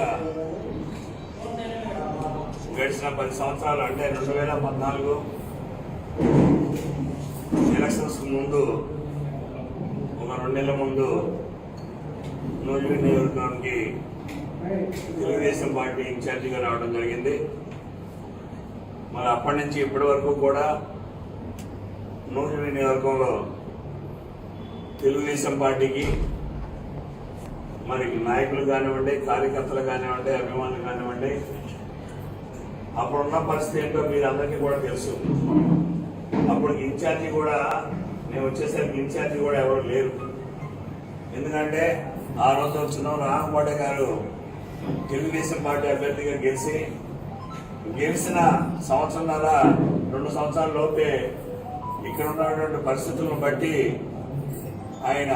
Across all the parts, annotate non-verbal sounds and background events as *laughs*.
ముఖ్యంగా గడిచిన పది సంవత్సరాలు అంటే రెండు వేల పద్నాలుగు ఎలక్షన్స్ ముందు ఒక రెండు నెలల ముందు నూజివీ నియోజకవర్గానికి తెలుగుదేశం పార్టీ ఇన్ఛార్జిగా రావడం జరిగింది. మరి అప్పటి నుంచి ఇప్పటి వరకు కూడా నూజివీ నియోజకవర్గంలో తెలుగుదేశం పార్టీకి మరి నాయకులు కానివ్వండి కార్యకర్తలు కానివ్వండి అభిమానులు కానివ్వండి అప్పుడున్న పరిస్థితి ఏంటో మీరు అందరికీ కూడా తెలుసు. అప్పుడు ఇన్ఛార్జి కూడా నేను వచ్చేసరికి ఇన్ఛార్జి కూడా ఎవరు లేరు. ఎందుకంటే ఆ రోజు వచ్చిన రామకోట గారు తెలుగుదేశం పార్టీ అభ్యర్థిగా గెలిచి గెలిచిన సంవత్సరంన్నర రెండు సంవత్సరాల లోపే ఇక్కడ ఉన్నటువంటి పరిస్థితులను బట్టి ఆయన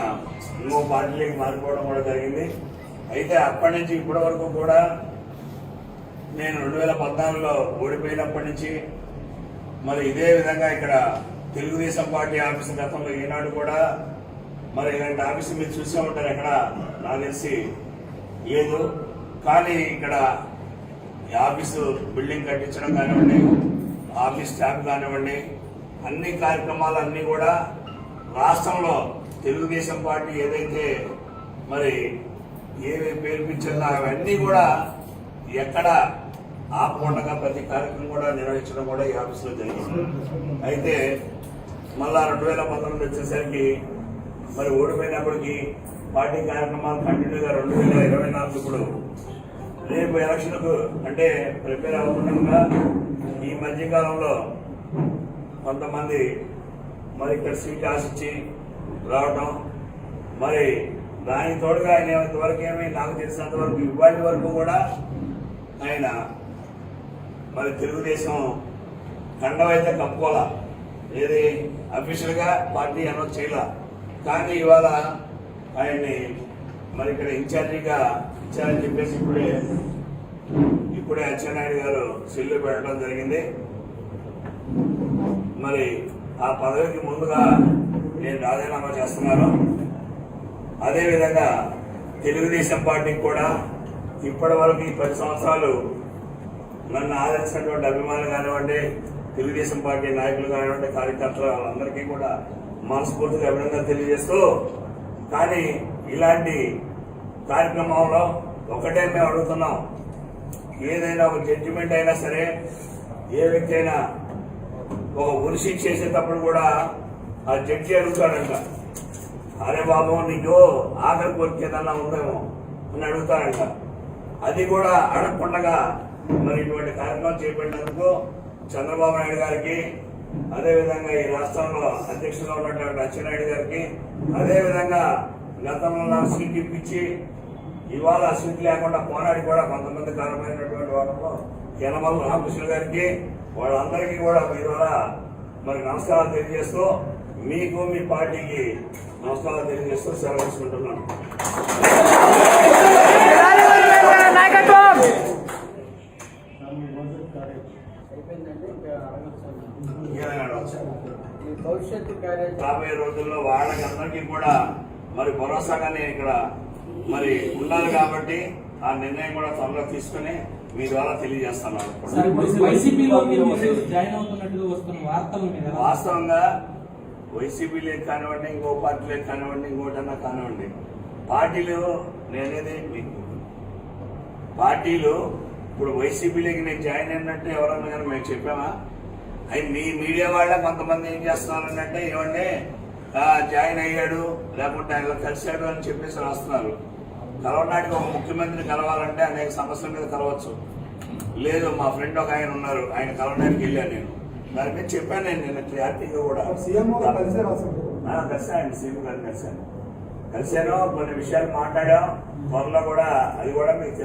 ఇంకో పార్టీలోకి మారిపోవడం కూడా జరిగింది. అయితే అప్పటి నుంచి ఇప్పటి వరకు కూడా నేను రెండు వేల పద్నాలుగులో ఓడిపోయినప్పటి నుంచి మరి ఇదే విధంగా ఇక్కడ తెలుగుదేశం పార్టీ ఆఫీసు గతంలో ఈనాడు కూడా మరి ఇలాంటి ఆఫీసు మీరు చూసే ఉంటారు ఎక్కడ నాకు తెలిసి లేదు. కానీ ఇక్కడ ఈ ఆఫీసు బిల్డింగ్ కట్టించడం కానివ్వండి ఆఫీస్ స్టాఫ్ కానివ్వండి అన్ని కార్యక్రమాలు అన్నీ కూడా రాష్ట్రంలో తెలుగుదేశం పార్టీ ఏదైతే మరి ఏవి పేర్పించిందో అవన్నీ కూడా ఎక్కడ ఆపకుండా ప్రతి కార్యక్రమం కూడా నిర్వహించడం కూడా ఈ ఆఫీసులో జరిగింది. అయితే మళ్ళా రెండు వేల పంతొమ్మిది వచ్చేసరికి మరి ఓడిపోయినప్పటికీ పార్టీ కార్యక్రమాలు కంటిన్యూగా రెండు వేల ఇరవై నాలుగు ఇప్పుడు రేపు ఎలక్షన్కు అంటే ప్రిపేర్ అవ్వకుండా ఈ మధ్య కాలంలో కొంతమంది మరి ఇక్కడ సీట్ ఆశించి రావటం. మరి దానికి తోడుగా ఆయన ఇంతవరకు ఏమీ నాకు తెలిసినంత వరకు వరకు కూడా ఆయన మరి తెలుగుదేశం ఖండమైతే కప్పుకోలా. ఏది అఫీషియల్గా పార్టీ అనౌన్స్ చేయాల. కానీ ఇవాళ ఆయన్ని మరి ఇక్కడ ఇన్ఛార్జిగా ఇచ్చారని చెప్పేసి ఇప్పుడే ఇప్పుడే అచ్చెన్నాయుడు గారు సెల్లు పెట్టడం జరిగింది. మరి ఆ పదవికి ముందుగా నేను రాజీనామా చేస్తున్నాను. అదేవిధంగా తెలుగుదేశం పార్టీకి కూడా ఇప్పటి వరకు ఈ పది సంవత్సరాలు నన్ను ఆదరించినటువంటి అభిమానులు కానివ్వండి తెలుగుదేశం పార్టీ నాయకులు కానివ్వండి కార్యకర్తలు అందరికీ కూడా మనస్ఫూర్తిగా అభినందన తెలియజేస్తూ కానీ ఇలాంటి కార్యక్రమంలో ఒకటే మేము అడుగుతున్నాం. ఏదైనా ఒక జడ్జిమెంట్ అయినా సరే ఏ వ్యక్తి అయినా ఒక మనిషి చేసేటప్పుడు కూడా ఆ జడ్జి అడుగుతాడంట. అరే బాబు నీకు ఆఖరి వచ్చేదన్నా ఉందేమో అని అడుగుతాడంట. అది కూడా అడగకుండా మరి ఇటువంటి కార్యక్రమం చేపట్టినందుకు చంద్రబాబు నాయుడు గారికి అదేవిధంగా ఈ రాష్ట్రంలో అధ్యక్షులుగా ఉన్నటువంటి అచ్చెన్నాయుడు గారికి అదేవిధంగా గతంలో నాకు సీట్ ఇప్పించి ఇవాళ సీట్ లేకుండా పోరాడి కూడా కొంతమంది కారణమైనటువంటి వాళ్ళలో యనమల రామకృష్ణ గారికి వాళ్ళందరికీ కూడా మీ ద్వారా మరి నమస్కారాలు తెలియజేస్తూ మీకు మీ పార్టీకి నమస్కారాలు తెలియజేస్తూ సెలవు తీసుకుంటున్నాను. నాయకత్వం అయిపోయిందండి ఇంకా అడగచ్చు ఏదైనా వచ్చారు ఈ భవిష్యత్తు కార్యాచరణ రాబోయే రోజుల్లో వాళ్ళకందరికీ కూడా మరి భరోసాగా నేను ఇక్కడ మరి ఉండాలి కాబట్టి ఆ నిర్ణయం కూడా త్వరలో తీసుకుని మీ ద్వారా తెలియజేస్తాను వాళ్ళకు వైసీపీ లేదు వైసీపీలే కానివ్వండి ఇంకో పార్టీలే కానివ్వండి ఇంకోటన్నా కానివ్వండి. పార్టీలు నేనేది మీకు పార్టీలు ఇప్పుడు వైసీపీలోకి నేను జాయిన్ అయినట్టు ఎవరన్నా కానీ మేము చెప్పామా? అది మీ మీడియా వాళ్ళ కొంతమంది ఏం చేస్తున్నారంటే ఏమంటే జాయిన్ అయ్యాడు లేకుంటే ఆయన కలిశాడు అని చెప్పేసి రాస్తున్నారు. కలవనాటికి ఒక ముఖ్యమంత్రిని కలవాలంటే అనేక సమస్యల మీద కలవచ్చు. లేదు మా ఫ్రెండ్ ఒక ఆయన ఉన్నారు ఆయన కలవడానికి వెళ్ళాను నేను. దాని మీద చెప్పాను నేను నిన్న క్లారిటీగా కూడా. సీఎం కలిసారు అసలు ఆ, కలిసాను సీఎం గారిని కలిసాను కలిశాను. కొన్ని విషయాలు మాట్లాడాం. త్వరలో కూడా అది కూడా మీకు?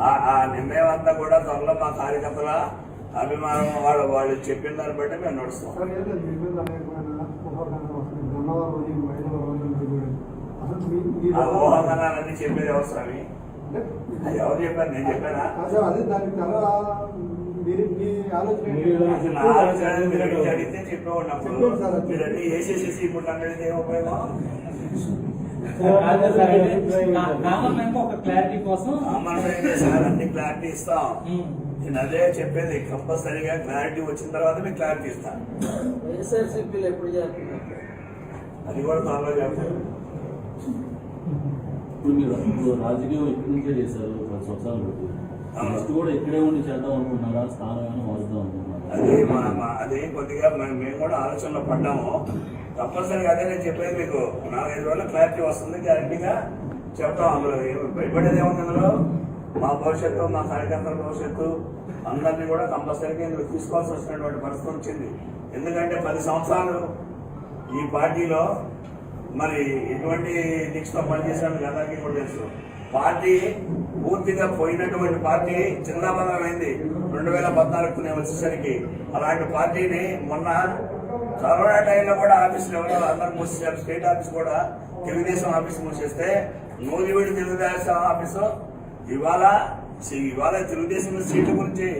ఆ ఆ నిర్ణయం అంతా కూడా త్వరలో మా కార్యకర్తల అభిమానం వాళ్ళు వాళ్ళు చెప్పిన దాన్ని బట్టి మేము నడుస్తాం. ఊహాగానాలన్నీ చెప్పేది అవసరమే అది ఎవరు చెప్పారు? నేను చెప్పానా? అదే దానికి ఆలోచన ఆలోచన అడిగితే చెప్పేవాడినప్పుడు. వేసేసేసి ఇప్పుడు నన్ను ఉపయోగం? ఒక క్లారిటీ కోసం. సార్ అన్ని క్లారిటీ ఇస్తాం. నేను అదే చెప్పేది కంపల్సరీగా క్లారిటీ వచ్చిన తర్వాత మీకు క్లారిటీ ఇస్తాను వైఎస్ఆర్సీపీలో ఎప్పుడు చేస్తున్నారు? అది కూడా త్వరలో ఇప్పుడు మీరు ఇప్పుడు రాజకీయం ఇక్కడి నుంచే చేశారు? పది సంవత్సరాలు అవును. నెక్స్ట్ కూడా ఇక్కడే ఉండి చేద్దాం అనుకుంటున్నారా? స్థానం ఏమైనా మారుద్దాం అనుకుంటున్నారా? అది కొద్దిగా మేము కూడా ఆలోచనలో పడ్డాము. తప్పనిసరిగా అదే నేను చెప్పేది మీకు. నాలుగైదు రోజులు క్లారిటీ వస్తుంది గ్యారంటీగా చెప్తాం అందులో. భయపడేది ఏముంది అందులో? మా భవిష్యత్తు మా కార్యకర్తల భవిష్యత్తు అందరినీ కూడా కంపల్సరీగా ఇందులో తీసుకోవాల్సి వచ్చినటువంటి పరిస్థితి వచ్చింది. ఎందుకంటే పది సంవత్సరాలు ఈ పార్టీలో మరి ఎటువంటి దీక్షతో పనిచేసాను అందరికీ కూడా తెలుసు. పార్టీ పూర్తిగా పోయినటువంటి పార్టీ చిన్నబలమైంది రెండు వేల పద్నాలుగు నేను వచ్చేసరికి అలాంటి పార్టీని మొన్న కరోనా టైంలో కూడా ఆఫీసులు ఎవరో అందరూ మూసేసారు స్టేట్ ఆఫీస్ కూడా తెలుగుదేశం ఆఫీస్ మూసేస్తే నూజివీడి తెలుగుదేశం ఆఫీసు. ఇవాళ ఇవాళ తెలుగుదేశం సీట్ల గురించి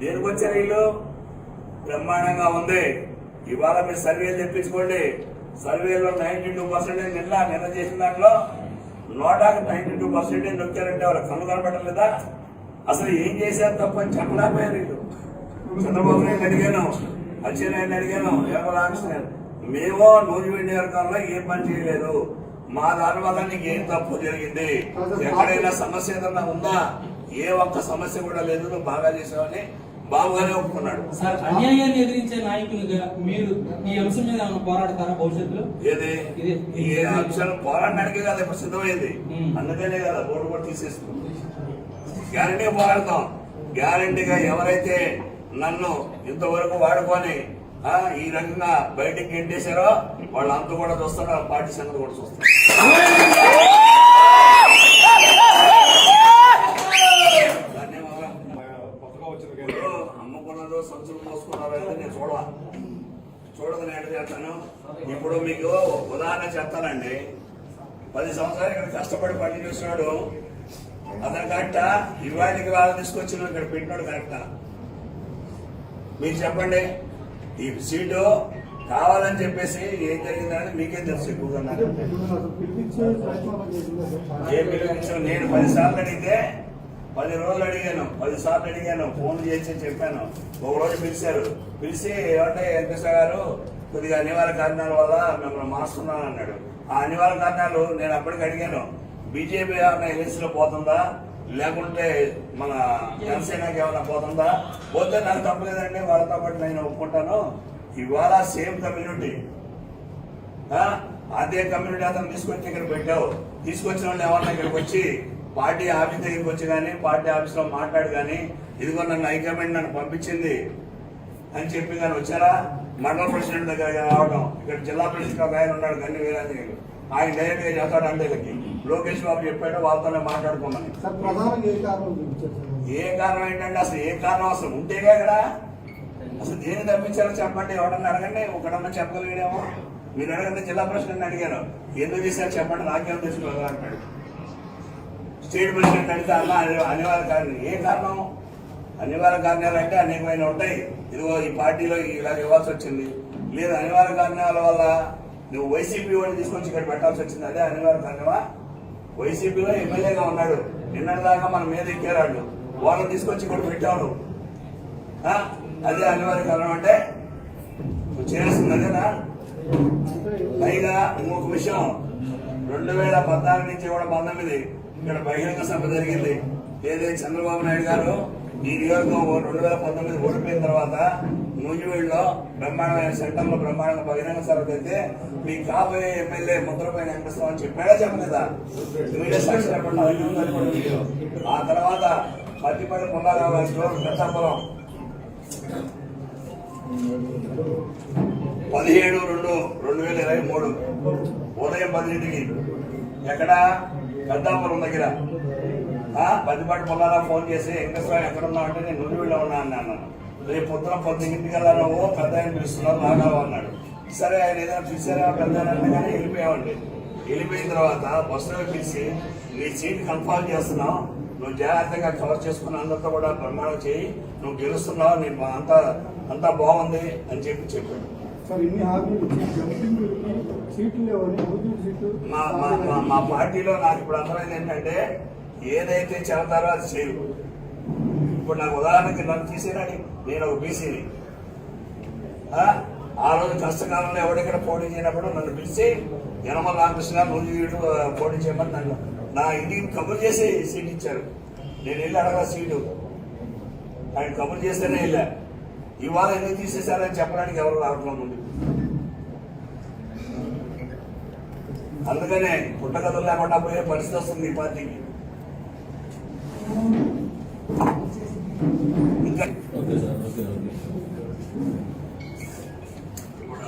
దేనికి వచ్చారు వీళ్ళు? బ్రహ్మాండంగా ఉంది. ఇవాళ మీరు సర్వేలు తెప్పించుకోండి. సర్వేలో నైన్టీ టూ పర్సెంటేజ్ నిన్న నిన్న చేసిన దాంట్లో నోటాకి నైన్టీ టూ పర్సెంటేజ్ నొక్కారంటే వాళ్ళ కన్ను కనపడలేదా అసలు ఏం చేశారు తప్ప అని చెప్పలేకపోయారు వీళ్ళు. చంద్రబాబు నాయుడు అడిగాను అచ్చెన్నాయుడు అడిగాను ఏమరాకృష్ణ మేము నూజివీడి నియోజకవర్గంలో ఏం పని చేయలేదు. మా దాని వల్ల నీకు ఏం తప్పు జరిగింది? ఎక్కడైనా సమస్య ఏదన్నా ఉందా? ఏ ఒక్క సమస్య కూడా లేదు నువ్వు బాగా చేసావని బాబుగానే ఒప్పుకున్నాడు. సార్ అన్యాయాన్ని ఎదిరించే నాయకులుగా మీరు ఈ అంశం మీద ఏమైనా పోరాడతారా భవిష్యత్తులో? ఏది? ఇది. ఈ అంశాలు పోరాడడానికి కదా ఇప్పుడు సిద్ధమైంది. అందుకనే కదా బోర్డు కూడా తీసేస్తుంది గ్యారంటీగా పోరాడతాం. గ్యారంటీగా ఎవరైతే నన్ను ఇంతవరకు వాడుకొని ఆ, ఈ రకంగా బయటికి గెంటేశారో వాళ్ళంతా కూడా చూస్తారు పార్టీ సంగతి కూడా చూస్తారు *laughs* ధన్యవాదాలు. ఇప్పుడు అమ్ముకున్నదో సంచులు మోసుకున్నారో అనేది నేను చూడాల. చూడదు నేను చేస్తాను? ఇప్పుడు మీకు ఉదాహరణ చెప్తానండి. పది సంవత్సరాలు ఇక్కడ కష్టపడి పని చేస్తున్నాడు అతను కరెక్టా? ఇవాళకి వాళ్ళ తీసుకొచ్చిన ఇక్కడ పెట్టినాడు కరెక్టా? మీరు చెప్పండి. ఈ సీటు కావాలని చెప్పేసి ఏం జరిగిందనేది మీకేం తెలుసు ఎక్కువగా నాకు. ఏ పిలిపించావు నేను పది సార్లు అడిగితే పది రోజులు అడిగాను పది సార్లు అడిగాను ఫోన్ చేసి చెప్పాను. ఒక రోజు పిలిచారు. పిలిచి ఏమంటే వెంకటేశ్వర గారు కొద్దిగా అనివార్య కారణాల వల్ల మిమ్మల్ని మారుస్తున్నాను అన్నాడు. ఆ అనివార్య కారణాలు నేను అప్పటికి అడిగాను. బీజేపీ ఏమైనా ఎలక్షన్లో పోతుందా? లేకుంటే మన జనసేనకి ఏమైనా పోతుందా? పోతే నాకు తప్పలేదండి వాళ్ళతో పాటు నేను ఒప్పుకుంటాను. ఇవాళ సేమ్ కమ్యూనిటీ. ఆ? అదే కమ్యూనిటీ అతను తీసుకొచ్చి ఇక్కడ పెట్టావు. తీసుకొచ్చిన వాళ్ళు ఎవరన్నా ఇక్కడికి వచ్చి పార్టీ ఆఫీస్ దగ్గరికి వచ్చి కానీ పార్టీ ఆఫీస్లో మాట్లాడు కానీ ఇదిగో నన్ను హైకమాండ్ నన్ను పంపించింది అని చెప్పి కానీ వచ్చారా? మండల ప్రెసిడెంట్ దగ్గర రావడం ఇక్కడ జిల్లా ప్రెసిడెంట్ ఒక ఆయన ఉన్నాడు గన్ని వీరాంజనేయులు. ఆయన డైరెక్ట్గా చేస్తాడు అందరికి లోకేష్ బాబు చెప్పాడు వాళ్ళతోనే మాట్లాడుకోమని ఏ కారణం ఏంటంటే అసలు ఏ కారణం అసలు ఉంటేగా ఇక్కడ అసలు దేని తప్పించారో చెప్పండి ఎవడన్నా అడగండి ఒకడన్నా చెప్పగలిగాడేమో. మీరు అడగండి జిల్లా ప్రెసిడెంట్ అడిగాను ఎందుకు చేశారు చెప్పండి నాకేం తెలుసుకోవాలి అంటాడు. స్టేట్ ప్రెసిడెంట్ అన్న అని- అనివార్య కారణం ఏ కారణం? అనివార్య కారణాలు అంటే అనేకమైన ఉంటాయి. ఇదిగో ఈ పార్టీలో ఇలా ఇవ్వాల్సి వచ్చింది. లేదు అనివార్య కారణాల వల్ల నువ్వు వైసీపీ వాడిని తీసుకొచ్చి ఇక్కడ పెట్టాల్సి వచ్చింది. అదే అనివార్య కారణమా? వైసీపీలో ఎమ్మెల్యేగా ఉన్నాడు. నిన్నటిదాకా మన మీద ఎక్కేరాడు. వాళ్ళని తీసుకొచ్చి ఇక్కడ పెట్టాడు అదే అనివార్య కారణం అంటే నువ్వు చేయాల్సింది అదేనా? పైగా ఇంకొక విషయం. రెండు వేల పద్నాలుగు నుంచి కూడా పంతొమ్మిది ఇక్కడ బహిరంగ సభ జరిగింది. ఏదైతే చంద్రబాబు నాయుడు గారు ఈ నియోజకవర్గం రెండు వేల పంతొమ్మిది ఓడిపోయిన తర్వాత నూజివీడులో బ్రహ్మాండమైన సెంటర్లో బ్రహ్మాండంగా బహిరంగ సభ అయితే మీ కాబోయే ఎమ్మెల్యే ముద్రపైన వెంకటస్వామి అని చెప్పాడా చెప్పలేదా? మీరే సాక్షి ఆ తర్వాత పత్తిపల్లి పుల్లారావు గారి స్టోర్ పెద్దాపురం. పదిహేడు రెండు రెండు వేల ఇరవై మూడు. ఉదయం పదిహేడుకి ఎక్కడ? పెద్దాపురం దగ్గర. పదిపాటి పొలాలా ఫోన్ చేసి వెంకటేశ్వర ఎక్కడ ఉన్నావు అంటే నేను నుండి ఉన్నా అన్నాను. రేపు పొద్దున పొద్దుగింటికి వెళ్ళాను నువ్వు పెద్ద ఆయన పిలుస్తున్నావు నాగావు అన్నాడు. సరే ఆయన ఏదైనా పిలిచారా పెద్ద అంటే కానీ వెళ్ళిపోయామండి. వెళ్ళిపోయిన తర్వాత బస్సులో పిలిచి నీ సీట్ కన్ఫర్మ్ చేస్తున్నావు. నువ్వు జాగ్రత్తగా కవర్ చేసుకున్న అందరితో కూడా ప్రమాణం చేయి. నువ్వు గెలుస్తున్నావు. నీకు అంతా అంతా బాగుంది అని చెప్పి చెప్పాడు. మా మా మా- పార్టీలో నాకు ఇప్పుడు అర్థమైంది ఏంటంటే ఏదైతే చెబుతారో అది చేయరు. ఇప్పుడు నాకు ఉదాహరణకి నన్ను తీసేనని నేను ఒక బీసీని. ఆ? రోజు కష్టకాలంలో ఎవరిక్కడ పోటీ చేయనప్పుడు నన్ను పిలిచి యనమల రామకృష్ణ గారు నువ్వు వీడు పోటీ చేయమని నన్ను నా ఇంటికి కబుర్ చేసి సీట్ ఇచ్చారు. నేను వెళ్ళి అడగల సీటు. ఆయన కబుర్ చేస్తేనే వెళ్ళా. ఇవాళ ఎందుకు తీసేశారని చెప్పడానికి ఎవరు రావట్లేదు అందుకనే పుట్టగతులు లేకుండా పోయే పరిస్థితి వస్తుంది ఈ పార్టీకి.